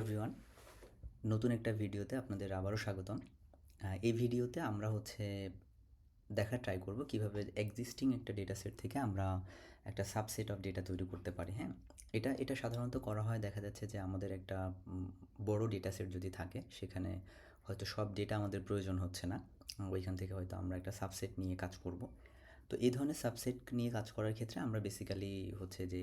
Everyone নতুন একটা ভিডিওতে আপনাদের আবারও স্বাগতম। এই ভিডিওতে আমরা হচ্ছে দেখার ট্রাই করব কীভাবে এক্সিস্টিং একটা ডেটা সেট থেকে আমরা একটা সাবসেট অফ ডেটা তৈরি করতে পারি হ্যাঁ? এটা এটা সাধারণত করা হয়, দেখা যাচ্ছে যে আমাদের একটা বড় ডেটা সেট যদি থাকে, সেখানে হয়তো সব ডেটা আমাদের প্রয়োজন হচ্ছে না। ওইখান থেকে হয়তো আমরা একটা সাবসেট নিয়ে কাজ করব। তো এই ধরনের সাবসেট নিয়ে কাজ করার ক্ষেত্রে আমরা বেসিক্যালি হচ্ছে যে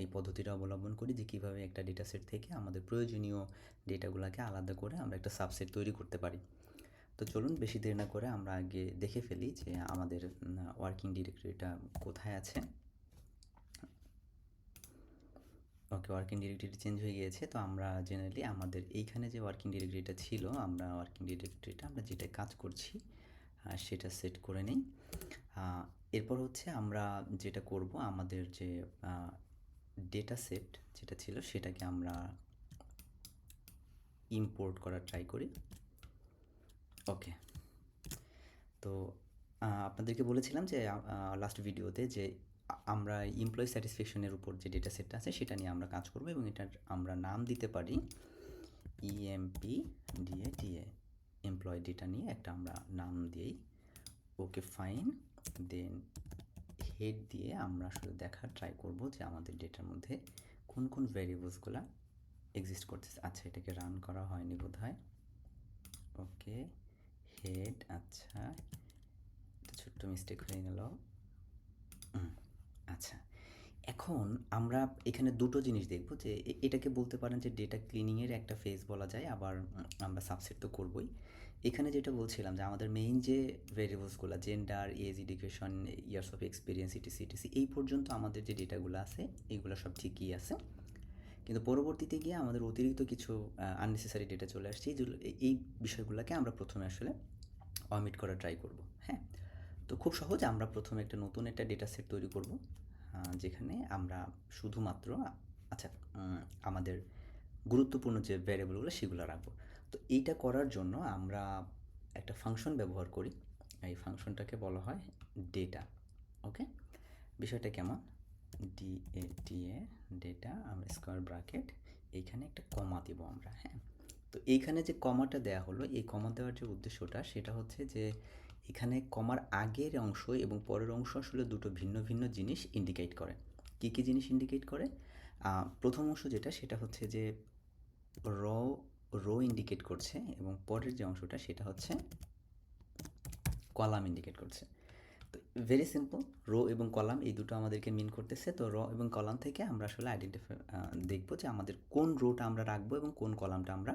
এই পদ্ধতিটা অবলম্বন করি যে কীভাবে একটা ডেটা সেট থেকে আমাদের প্রয়োজনীয় ডেটাগুলোকে আলাদা করে আমরা একটা সাবসেট তৈরি করতে পারি। তো চলুন বেশি দেরি না করে আমরা আগে দেখে ফেলি যে আমাদের ওয়ার্কিং ডিরেক্টরিটা কোথায় আছে। ওকে ওয়ার্কিং ডিরেক্টরি চেঞ্জ হয়ে গিয়েছে। তো আমরা জেনারেলি আমাদের এইখানে যে ওয়ার্কিং ডিরেক্টরিটা ছিল, আমরা ওয়ার্কিং ডিরেক্টরিটা আমরা যেটা কাজ করছি সেটা সেট করে নিই। এরপর হচ্ছে আমরা যেটা করব, আমাদের যে ডেটা সেট যেটা ছিল সেটাকে আমরা ইম্পোর্ট করার ট্রাই করি। ওকে তো আপনাদেরকে বলেছিলাম যে লাস্ট ভিডিওতে যে আমরা এমপ্লয়ি স্যাটিসফ্যাকশনের উপর যে ডেটা সেটটা আছে সেটা নিয়ে আমরা কাজ করব এবং এটার আমরা নাম দিতে পারি EMP DA TA employee data নিয়ে একটা আমরা নাম দিই ওকে ফাইন দেন হেড দিয়ে আমরা আসলে দেখার ট্রাই করব যে আমাদের ডেটার মধ্যে কোন কোন ভ্যারিয়েবলসগুলো এক্সিস্ট করতেছে। আচ্ছা এটাকে রান করা হয়নি বোধ হয় ওকে হেড আচ্ছা ছোট্ট মিস্টেক হয়ে গেল। আচ্ছা এখন আমরা এখানে দুটো জিনিস দেখব যে এটাকে বলতে পারেন যে ডেটা ক্লিনিংয়ের একটা ফেজ বলা যায়, আবার আমরা সাবসেট তো করবই। এখানে যেটা বলছিলাম যে আমাদের মেইন যে ভেরিয়েবলসগুলো gender age education years of experience etc etc এই পর্যন্ত আমাদের যে ডেটাগুলো আছে এইগুলো সব ঠিকই আছে। কিন্তু পরবর্তীতে গিয়ে আমাদের অতিরিক্ত কিছু আননেসেসারি ডেটা চলে আসছে এই বিষয়গুলোকে আমরা প্রথমে আসলে অমিট করা ট্রাই করব হ্যাঁ? তো খুব সহজ, আমরা প্রথমে একটা নতুন একটা ডেটা সেট তৈরি করব যেখানে আমরা শুধুমাত্র আচ্ছা আমাদের গুরুত্বপূর্ণ যে ভ্যারিয়েবলগুলো সেগুলো রাখব। তো এইটা করার জন্য আমরা একটা ফাংশন ব্যবহার করি। এই ফাংশনটাকে বলা হয় ডেটা ওকে বিষয়টা কেমন? D A T A data আমরা স্কোয়ার ব্র্যাকেট এইখানে একটা কমা দেবো আমরা হ্যাঁ? তো এইখানে যে কমাটা দেওয়া হলো, এই কমা দেওয়ার যে উদ্দেশ্যটা, সেটা হচ্ছে যে এখানে কমার আগের অংশ এবং পরের অংশ আসলে দুটো ভিন্ন ভিন্ন জিনিস ইন্ডিকেট করে। কী কী জিনিস ইন্ডিকেট করে? প্রথম অংশ যেটা, সেটা হচ্ছে যে র রো ইন্ডিকেট করছে এবং পরের যে অংশটা সেটা হচ্ছে কলাম ইন্ডিকেট করছে। তো ভেরি সিম্পল রো এবং কলাম এই দুটো আমাদেরকে মিন করতেছে। তো র এবং কলাম থেকে আমরা আসলে আইডেন্টিফাই দেখব যে আমাদের কোন রোটা আমরা রাখব এবং কোন কলামটা আমরা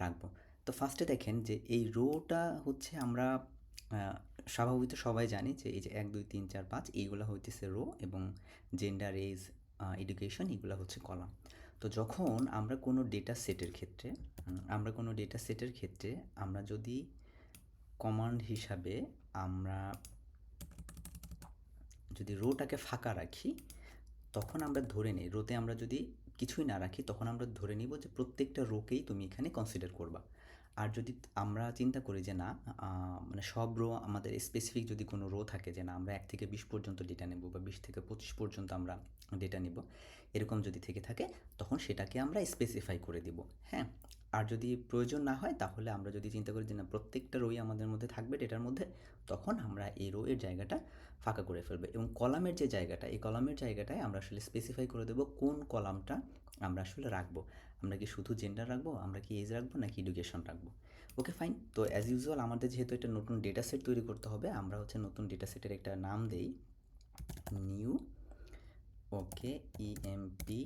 রাখব। তো ফার্স্টে দেখেন যে এই রোটা হচ্ছে আমরা স্বাভাবিক সবাই জানি যে এই যে এক, দুই, তিন, চার, পাঁচ, এইগুলো হইতেছে রো এবং জেন্ডার এজ এডুকেশন এগুলো হচ্ছে কলাম তো যখন আমরা কোনো ডেটা সেটের ক্ষেত্রে আমরা কোনো ডেটা সেটের ক্ষেত্রে আমরা যদি কমান্ড হিসাবে আমরা যদি রোটাকে ফাঁকা রাখি, তখন আমরা ধরে নিই। রোতে আমরা যদি কিছুই না রাখি, তখন আমরা ধরে নিব যে প্রত্যেকটা রোকেই তুমি এখানে কনসিডার করবা। আর যদি আমরা চিন্তা করি যে না মানে সব রো আমাদের স্পেসিফিক যদি কোনো রো থাকে যে না, আমরা এক থেকে বিশ পর্যন্ত ডেটা নেব বা বিশ থেকে পঁচিশ পর্যন্ত আমরা ডেটা নেব, এরকম যদি থেকে থাকে, তখন সেটাকে আমরা স্পেসিফাই করে দিব হ্যাঁ? আর যদি প্রয়োজন না হয়, তাহলে আমরা যদি চিন্তা করি যে না, প্রত্যেকটা রোই আমাদের মধ্যে থাকবে ডেটার মধ্যে, তখন আমরা এই রো এর জায়গাটা ফাঁকা করে ফেলবে এবং কলামের যে জায়গাটা, এই কলামের জায়গাটায় আমরা আসলে স্পেসিফাই করে দেবো কোন কলামটা আমরা আসলে রাখব। আমরা কি শুধু জেন্ডার রাখব? আমরা কি এজ রাখব নাকি এডুকেশন রাখব? ওকে ফাইন তো অ্যাজ ইউজুয়াল আমাদের যেহেতু একটা নতুন ডেটা সেট তৈরি করতে হবে, আমরা হচ্ছে নতুন ডেটা সেটের একটা নাম দেই। New okay EMP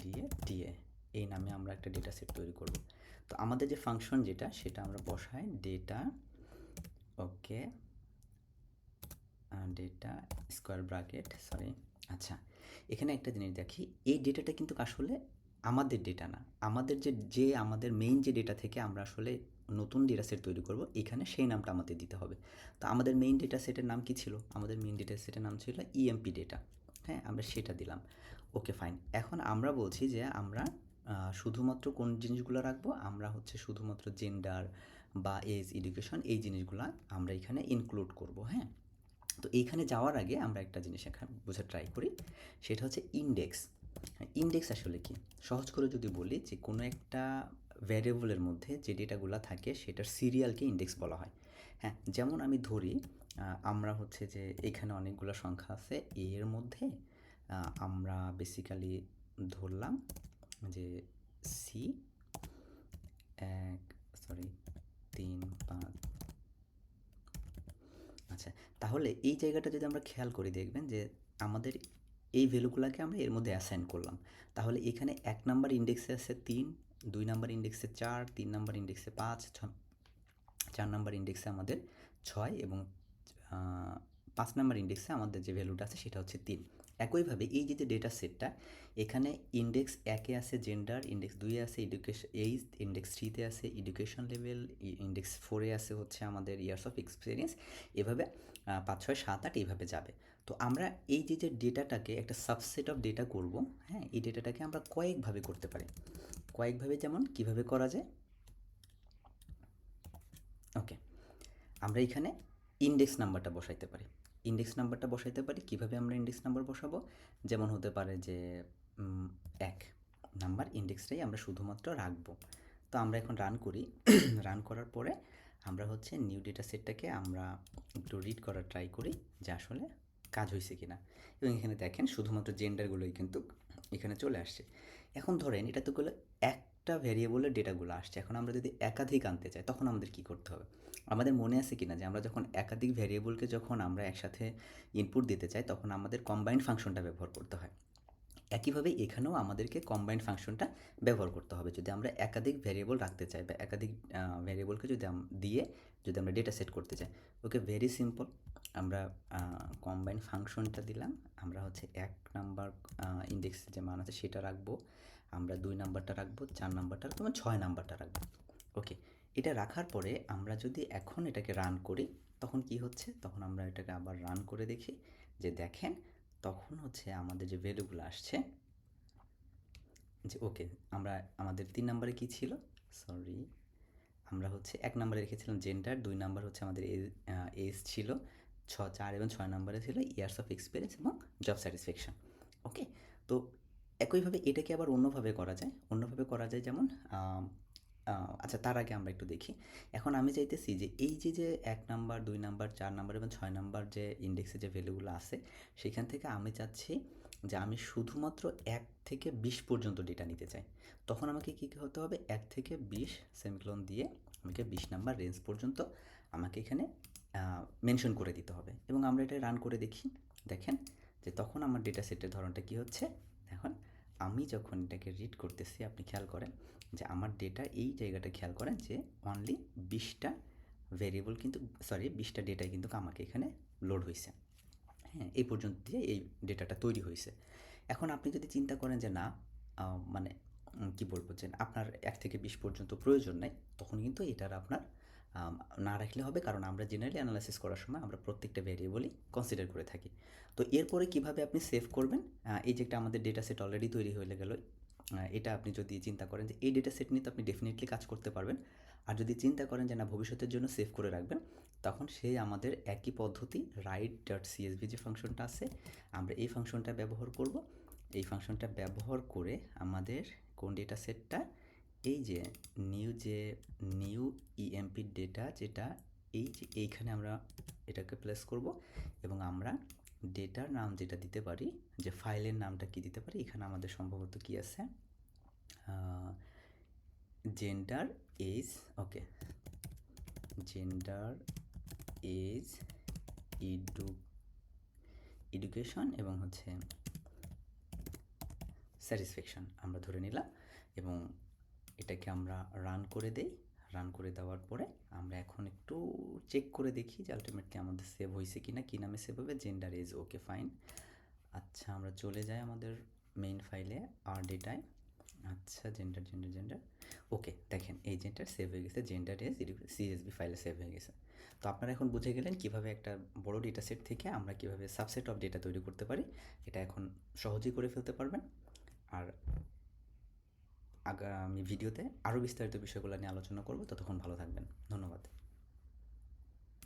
DA DA এই নামে আমরা একটা ডেটা সেট তৈরি করব। তো আমাদের যে ফাংশন যেটা, সেটা আমরা বসাই data okay data square bracket sorry আচ্ছা এখানে একটা জিনিস দেখি, এই ডেটাটা কিন্তু আসলে আমাদের ডেটা না। আমাদের যে যে আমাদের মেইন যে ডেটা থেকে আমরা আসলে নতুন ডেটা সেট তৈরি করব, এখানে সেই নামটা আমাদের দিতে হবে। তো আমাদের মেইন ডেটা সেটের নাম কি ছিল? আমাদের মেইন ডেটা সেটের নাম ছিল ইএমপি ডেটা হ্যাঁ আমরা সেটা দিলাম। ওকে ফাইন এখন আমরা বলছি যে আমরা শুধুমাত্র কোন জিনিসগুলো রাখব? আমরা হচ্ছে শুধুমাত্র জেন্ডার বা এজ এডুকেশন এই জিনিসগুলো আমরা এখানে ইনক্লুড করব হ্যাঁ? তো এইখানে যাওয়ার আগে আমরা একটা জিনিস এখানে বোঝার ট্রাই করি। সেটা হচ্ছে ইন্ডেক্স ইন্ডেক্স আসলে কি? সহজ করে যদি বলি যে, কোনো একটা ভ্যারিয়েবলের মধ্যে যে ডেটাগুলো থাকে, সেটার সিরিয়ালকে ইন্ডেক্স বলা হয়। হ্যাঁ যেমন আমি ধরি আমরা হচ্ছে যে, এখানে অনেকগুলো সংখ্যা আছে। এর মধ্যে আমরা বেসিক্যালি ধরলাম যে সি এক সরি তিন, পাঁচ। আচ্ছা তাহলে এই জায়গাটা যদি আমরা খেয়াল করি, দেখবেন যে আমাদের এই ভ্যালুগুলোকে আমরা এর মধ্যে অ্যাসাইন করলাম। তাহলে এখানে এক নাম্বার ইন্ডেক্সে আছে তিন, দুই নাম্বার ইন্ডেক্সে চার, তিন নাম্বার ইন্ডেক্সে পাঁচ চার নাম্বার ইন্ডেক্সে আমাদের ছয় এবং পাঁচ নাম্বার ইন্ডেক্সে আমাদের যে ভ্যালুটা আছে সেটা হচ্ছে তিন। একইভাবে এই যে যে ডেটা সেটটা এখানে ইন্ডেক্স একে আছে জেন্ডার ইন্ডেক্স দুইয়ে আছে এডুকেশন এইজ ইন্ডেক্স থ্রিতে আছে এডুকেশন লেভেল ইন্ডেক্স ফোরে আছে হচ্ছে আমাদের ইয়ার্স অফ এক্সপিরিয়েন্স এভাবে পাঁচ, ছয়, সাত, আট এইভাবে যাবে। তো আমরা এই যে যে ডেটাটাকে একটা সাবসেট অফ ডেটা করব হ্যাঁ এই ডেটাটাকে আমরা কয়েকভাবে করতে পারি। কয়েকভাবে যেমন, কীভাবে করা যায়? ওকে আমরা এখানে ইন্ডেক্স নাম্বারটা বসাইতে পারি। ইন্ডেক্স নাম্বারটা বসাইতে পারি? কীভাবে আমরা ইন্ডেক্স নাম্বার বসাবো? যেমন হতে পারে যে এক নাম্বার ইন্ডেক্সটাই আমরা শুধুমাত্র রাখব। তো আমরা এখন রান করি। রান করার পরে আমরা হচ্ছে নিউ ডেটা সেটটাকে আমরা একটু রিড করার ট্রাই করি যে আসলে কাজ হয়েছে কিনা। এবং এখানে দেখেন শুধুমাত্র জেন্ডারগুলোই কিন্তু এখানে চলে আসছে। এখন ধরেন এটা তো গুলো একটা ভ্যারিয়েবলের ডেটাগুলো আসছে। এখন আমরা যদি একাধিক আনতে চাই, তখন আমাদের কি করতে হবে? আমাদের মনে আছে কি না যে আমরা যখন একাধিক ভ্যারিয়েবলকে যখন আমরা একসাথে ইনপুট দিতে চাই, তখন আমাদের কম্বাইন্ড ফাংশনটা ব্যবহার করতে হয়। একইভাবে এখানেও আমাদেরকে কম্বাইন্ড ফাংশনটা ব্যবহার করতে হবে। যদি আমরা একাধিক ভ্যারিয়েবল রাখতে চাই বা একাধিক ভ্যারিয়েবলকে যদি দিয়ে যদি আমরা ডেটা সেট করতে চাই, ওকে ভেরি সিম্পল আমরা কম্বাইন্ড ফাংশনটা দিলাম, আমরা হচ্ছে এক নাম্বার ইন্ডেক্স যে মান আছে, সেটা রাখব। আমরা দুই নাম্বারটা রাখব, চার নাম্বারটা রাখব ছয় নাম্বারটা রাখব। ওকে, এটা রাখার পরে আমরা যদি এখন এটাকে রান করি, তখন কি হচ্ছে? তখন আমরা এটাকে আবার রান করে দেখি যে দেখেন, তখন হচ্ছে আমাদের যে ভ্যালুগুলো আসছে, যে ওকে, আমরা, আমাদের তিন নাম্বারে কি ছিল? সরি আমরা হচ্ছে এক নাম্বারে রেখেছিলাম জেন্ডার দুই নাম্বার হচ্ছে আমাদের এজ ছিল, ছ, চার এবং ছয় নাম্বারে ছিল ইয়ার্স অফ এক্সপিরিয়েন্স এবং জব স্যাটিসফ্যাকশন ওকে, তো একইভাবে এটাকে আবার অন্যভাবে করা যায়। অন্যভাবে করা যায় যেমন আচ্ছা তার আগে আমরা একটু দেখি। এখন আমি চাইতেছি যে এই যে যে এক নাম্বার, দুই নাম্বার, চার নাম্বার এবং ছয় নাম্বার যে ইন্ডেক্সে যে ভ্যালুগুলো আছে, সেখান থেকে আমি চাচ্ছি যে আমি শুধুমাত্র এক থেকে বিশ পর্যন্ত ডেটা নিতে চাই। তখন আমাকে কী কী হতে হবে? এক থেকে বিশ সেমিক্লোন দিয়ে আমাকে বিশ নাম্বার রেঞ্জ পর্যন্ত আমাকে এখানে মেনশন করে দিতে হবে। এবং আমরা এটা রান করে দেখি। দেখেন যে তখন আমার ডেটা সেটের ধরনটা কী হচ্ছে? এখন আমি যখন এটাকে রিড করতেছি, আপনি খেয়াল করেন যে আমার ডেটা এই জায়গাটা খেয়াল করেন যে অনলি বিশটা ভেরিয়েবল কিন্তু সরি বিশটা ডেটা কিন্তু আমাকে এখানে লোড হয়েছে হ্যাঁ এই পর্যন্ত দিয়ে এই ডেটাটা তৈরি হয়েছে এখন আপনি যদি চিন্তা করেন যে না মানে কি বলব যে আপনার এক থেকে বিশ পর্যন্ত প্রয়োজন নেই, তখন কিন্তু এটার আপনার না রাখলে হবে কারণ আমরা জেনারেলি অ্যানালাইসিস করার সময় আমরা প্রত্যেকটা ভেরিয়েবলই কনসিডার করে থাকি। তো এরপরে কীভাবে আপনি সেভ করবেন? এই যে একটা আমাদের ডেটা সেট অলরেডি তৈরি হয়ে গেল এটা আপনি যদি চিন্তা করেন যে এই ডেটা সেট নিয়ে তো আপনি ডেফিনেটলি কাজ করতে পারবেন। আর যদি চিন্তা করেন যে না, ভবিষ্যতের জন্য সেভ করে রাখবেন, তখন সেই আমাদের একই পদ্ধতি রাইট ডট সিএসভি যে ফাংশনটা আছে, আমরা এই ফাংশনটা ব্যবহার করব। এই ফাংশনটা ব্যবহার করে আমাদের কোন ডেটা সেটটা এই যে নিউ যে নিউ ইএমপি ডেটা যেটা, এই যে এইখানে আমরা এটাকে প্লেস করব এবং আমরা ডেটার নাম যেটা দিতে পারি, যে ফাইলের নামটা কি দিতে পারি, এখানে আমাদের সম্ভবত কি আছে? Gender age okay gender age edu education এবং হচ্ছে স্যাটিসফ্যাকশন আমরা ধরে নিলাম এবং এটাকে আমরা রান করে দেই। রান করে দেওয়ার পরে আমরা এখন একটু চেক করে দেখি যে আলটিমেটলি আমাদের সেভ হয়েছে কি না কী নামে সেভ হবে জেন্ডার এজ ওকে ফাইন আচ্ছা আমরা চলে যাই আমাদের মেইন ফাইলে আর ডেটায় আচ্ছা জেন্ডার জেন্ডার জেন্ডার ওকে দেখেন, এই জেন্ডার সেভ হয়ে গেছে জেন্ডার এজ সিএসবি ফাইলে সেভ হয়ে গেছে। তো আপনারা এখন বুঝে গেলেন কীভাবে একটা বড় ডেটা সেট থেকে আমরা কীভাবে সাবসেট অফ ডেটা তৈরি করতে পারি। এটা এখন সহজেই করে ফেলতে পারবেন। আর আগামী ভিডিওতে আরও বিস্তারিত বিষয়গুলো নিয়ে আলোচনা করব। ততক্ষণ ভালো থাকবেন। ধন্যবাদ।